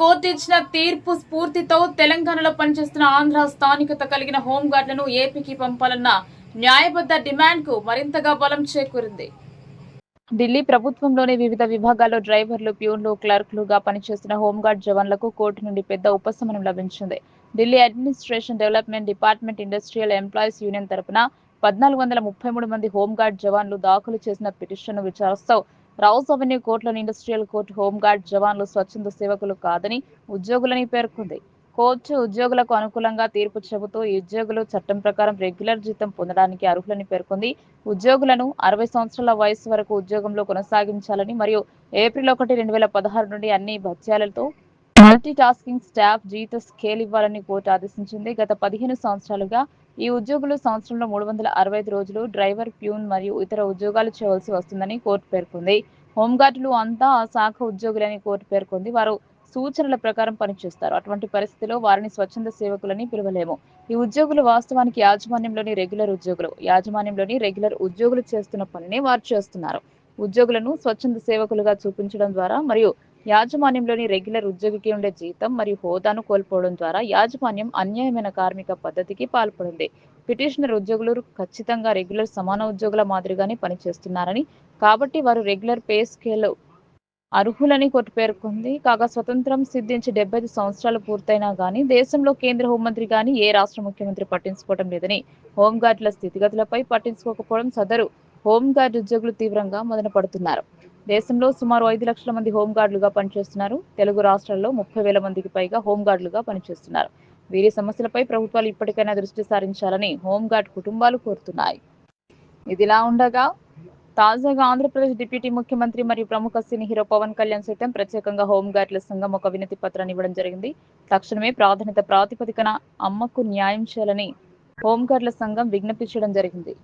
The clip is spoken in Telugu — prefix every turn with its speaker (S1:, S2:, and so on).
S1: కోర్టు ఇచ్చిన తీర్పు స్ఫూర్తితో తెలంగాణలో పనిచేస్తున్న ఆంధ్ర స్థానికత కలిగిన హోంగార్డులను ఏపీకి పంపాలన్న న్యాయబద్ధ డిమాండ్కు మరింతగా బలం చేకూరింది. ఢిల్లీ ప్రభుత్వంలోని వివిధ విభాగాల్లో డ్రైవర్లు ప్యూన్లు క్లర్క్లుగా పనిచేస్తున్న హోంగార్డ్ జవాన్లకు కోర్టు నుండి పెద్ద ఉపశమనం లభించింది. Delhi administration development department industrial employees union తరపున పద్నాలుగు వందల ముప్పై మూడు మంది హోంగార్డ్ జవాన్లు దాఖలు చేసిన పిటిషన్ను విచారిస్తూ రౌస్ అవెన్యూ కోర్టులోని ఇండస్ట్రియల్ కోర్టు హోంగార్డ్ జవాన్లు స్వచ్ఛంద సేవకులు కాదని ఉద్యోగులని పేర్కొంది. కోర్టు ఉద్యోగులకు అనుకూలంగా తీర్పు చెబుతూ ఈ ఉద్యోగులు చట్టం ప్రకారం రెగ్యులర్ జీతం పొందడానికి అర్హులని పేర్కొంది. ఉద్యోగులను అరవై సంవత్సరాల వయసు వరకు ఉద్యోగంలో కొనసాగించాలని మరియు ఏప్రిల్ ఒకటి రెండు వేల పదహారు నుండి అన్ని భత్యాలతో మల్టీ టాస్కింగ్ స్టాఫ్ జీత స్కేల్ ఇవ్వాలని కోర్టు ఆదేశించింది. గత పదిహేను సంవత్సరాలుగా ఈ ఉద్యోగులు సంవత్సరంలో మూడు వందల అరవై ఐదు రోజులు డ్రైవర్ ప్యూన్ మరియు ఇతర ఉద్యోగాలు చేయవలసి వస్తుందని కోర్టు పేర్కొంది. హోంగార్డులు అంతా ఆ శాఖ ఉద్యోగులని కోర్టు పేర్కొంది. వారు సూచనల ప్రకారం పనిచేస్తారు. అటువంటి పరిస్థితిలో వారిని స్వచ్ఛంద సేవకులని పిలవలేము. ఈ ఉద్యోగులు వాస్తవానికి యాజమాన్యంలోని రెగ్యులర్ ఉద్యోగులు. యాజమాన్యంలోని రెగ్యులర్ ఉద్యోగులు చేస్తున్న పనిని వారు చేస్తున్నారు. ఉద్యోగులను స్వచ్ఛంద సేవకులుగా చూపించడం ద్వారా మరియు యాజమాన్యంలోని రెగ్యులర్ ఉద్యోగికి ఉండే జీతం మరియు హోదాను కోల్పోవడం ద్వారా యాజమాన్యం అన్యాయమైన కార్మిక పద్ధతికి పాల్పడింది. పిటిషనర్ ఉద్యోగులు ఖచ్చితంగా రెగ్యులర్ సమాన ఉద్యోగుల మాదిరిగానే పనిచేస్తున్నారని కాబట్టి వారు రెగ్యులర్ పే స్కేల్ అర్హులని కోర్టు పేర్కొంది. కాగా స్వతంత్రం సిద్ధించి డెబ్బై ఐదు సంవత్సరాలు పూర్తయినా గానీ దేశంలో కేంద్ర హోంమంత్రి గాని ఏ రాష్ట్ర ముఖ్యమంత్రి పట్టించుకోవడం లేదని హోంగార్డుల స్థితిగతులపై పట్టించుకోకపోవడం సదరు. హోంగార్డు ఉద్యోగులు తీవ్రంగా మదన పడుతున్నారు దేశంలో సుమారు ఐదు లక్షల మంది హోంగార్డులుగా పనిచేస్తున్నారు. తెలుగు రాష్ట్రాల్లో ముప్పై వేల మందికి పైగా హోంగార్డులుగా పనిచేస్తున్నారు. వీరి సమస్యలపై ప్రభుత్వాలు ఇప్పటికైనా దృష్టి సారించాలని హోంగార్డ్ కుటుంబాలు కోరుతున్నాయి. ఇదిలా ఉండగా తాజాగా ఆంధ్రప్రదేశ్ డిప్యూటీ ముఖ్యమంత్రి మరియు ప్రముఖ సినీ హీరో పవన్ కళ్యాణ్ సైతం ప్రత్యేకంగా హోంగార్డుల సంఘం ఒక వినతి పత్రాన్ని ఇవ్వడం జరిగింది. తక్షణమే ప్రాధాన్యత ప్రాతిపదికన అమ్మకు న్యాయం చేయాలని హోంగార్డుల సంఘం విజ్ఞప్తి చేయడం జరిగింది.